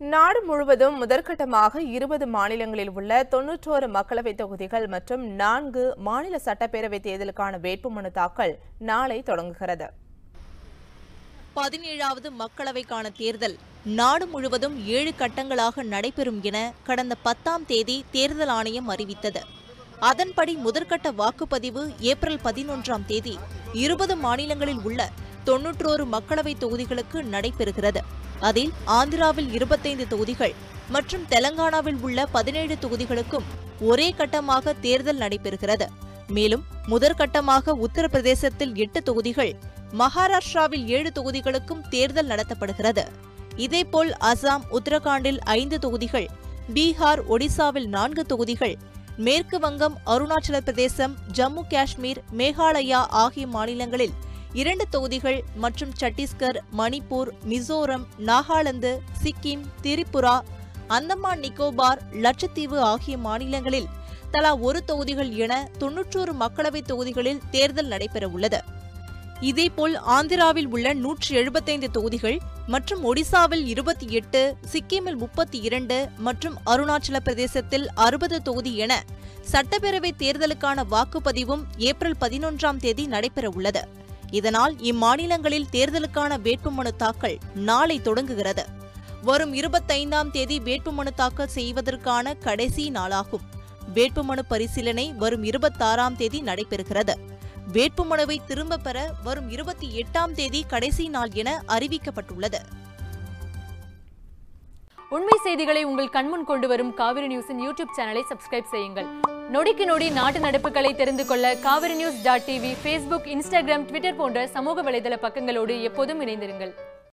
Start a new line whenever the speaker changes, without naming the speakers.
நாடு முழுவதும் முதற்கட்டமாக இருபது மாநிலங்களில் உள்ள தொன்னூற்றோரு மக்களவைத் தொகுதிகள் மற்றும் நான்கு மாநில சட்டப்பேரவைத் தேர்தலுக்கான வேட்புமனு தாக்கல் நாளை தொடங்குகிறது.
பதினேழாவது மக்களவைக்கான தேர்தல் நாடு முழுவதும் ஏழு கட்டங்களாக நடைபெறும் என கடந்த பத்தாம் தேதி தேர்தல் ஆணையம் அறிவித்தது. அதன்படி முதற்கட்ட வாக்குப்பதிவு ஏப்ரல் பதினொன்றாம் தேதி இருபது மாநிலங்களில் உள்ள தொன்னூற்றோரு மக்களவைத் தொகுதிகளுக்கு நடைபெறுகிறது. அதில் ஆந்திராவில் இருபத்தைந்து தொகுதிகள் மற்றும் தெலங்கானாவில் உள்ள பதினேழு தொகுதிகளுக்கும் ஒரே கட்டமாக தேர்தல் நடைபெறுகிறது. மேலும் முதற்கட்டமாக உத்தரப்பிரதேசத்தில் எட்டு தொகுதிகள் மகாராஷ்டிராவில் ஏழு தொகுதிகளுக்கும் தேர்தல் நடத்தப்படுகிறது. இதேபோல் அசாம் உத்தரகாண்டில் ஐந்து தொகுதிகள் பீகார் ஒடிசாவில் நான்கு தொகுதிகள் மேற்கு வங்கம் அருணாச்சல பிரதேசம் ஜம்மு காஷ்மீர் மேகாலயா ஆகிய மாநிலங்களில் இரண்டு தொகுதிகள் மற்றும் சத்தீஸ்கர் மணிப்பூர் மிசோரம் நாகாலாந்து சிக்கிம் திரிபுரா அந்தமான் நிக்கோபார் லட்சத்தீவு ஆகிய மாநிலங்களில் தலா ஒரு தொகுதிகள் என தொன்னூற்றோரு மக்களவைத் தொகுதிகளில் தேர்தல் நடைபெறவுள்ளது. இதேபோல் ஆந்திராவில் உள்ள நூற்றி எழுபத்தைந்து தொகுதிகள் மற்றும் ஒடிசாவில் இருபத்தி எட்டு சிக்கிமில் முப்பத்தி இரண்டு மற்றும் அருணாச்சல பிரதேசத்தில் அறுபது தொகுதி என சட்டப்பேரவை தேர்தலுக்கான வாக்குப்பதிவும் ஏப்ரல் பதினொன்றாம் தேதி நடைபெறவுள்ளது. இதனால் இம்மாநிலங்களில் தேர்தலுக்கான வேட்புமனு தாக்கல் நாளை தொடங்குகிறது. வரும் இருபத்தைந்தாம் தேதி வேட்புமனு தாக்கல் செய்வதற்கான கடைசி நாளாகும். வேட்புமனு பரிசீலனை வரும் இருபத்தாறாம் தேதி நடைபெறுகிறது. வேட்புமனுவை திரும்ப பெற வரும் இருபத்தி எட்டாம் தேதி கடைசி நாள் என அறிவிக்கப்பட்டுள்ளது.
உண்மை செய்திகளை உங்கள் கண்முன் கொண்டு வரும் காவிரி நியூஸின் யூடியூப் சேனலை சப்ஸ்கிரைப் செய்யுங்கள். நொடிக்கு நொடி நாட்டு நடப்புகளை தெரிந்து கொள்ள Kaveri news dot TV Facebook Instagram Twitter போன்ற சமூக வலைதள பக்கங்களோடு எப்போதும் இணைந்திருங்கள்.